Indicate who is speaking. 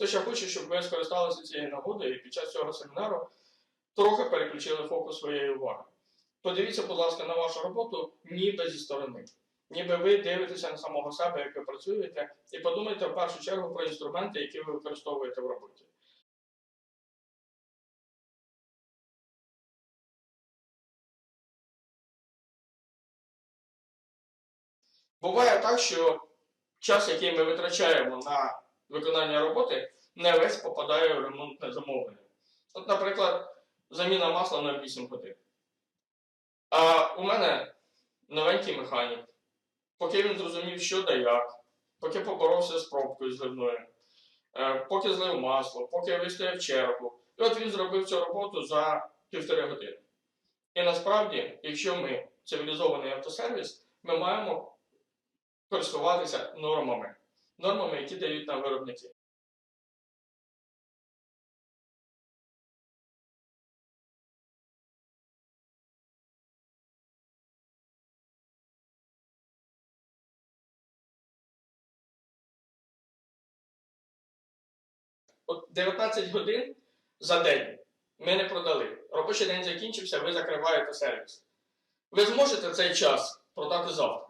Speaker 1: Тож я хочу, щоб ви скористалися цією нагодою і під час цього семінару трохи переключили фокус своєї уваги. Подивіться, будь ласка, на вашу роботу ніби зі сторони. Ніби ви дивитеся на самого себе, як ви працюєте, і подумайте в першу чергу про інструменти, які ви використовуєте в роботі. Буває так, що час, який ми витрачаємо на виконання роботи, не весь попадає в ремонтне замовлення. От, наприклад, заміна масла на 8 годин. А у мене новенький механік. Поки він зрозумів, що да як, поки поборовся з пробкою зливною, е, поки злив масло, поки вистояв чергу. І от він зробив цю роботу за півтори години. І насправді, якщо ми цивілізований автосервіс, ми маємо користуватися нормами, нормами, які дають нам виробники. От 19 годин за день ми не продали. Робочий день закінчився, ви закриваєте сервіс. Ви зможете цей час продати завтра.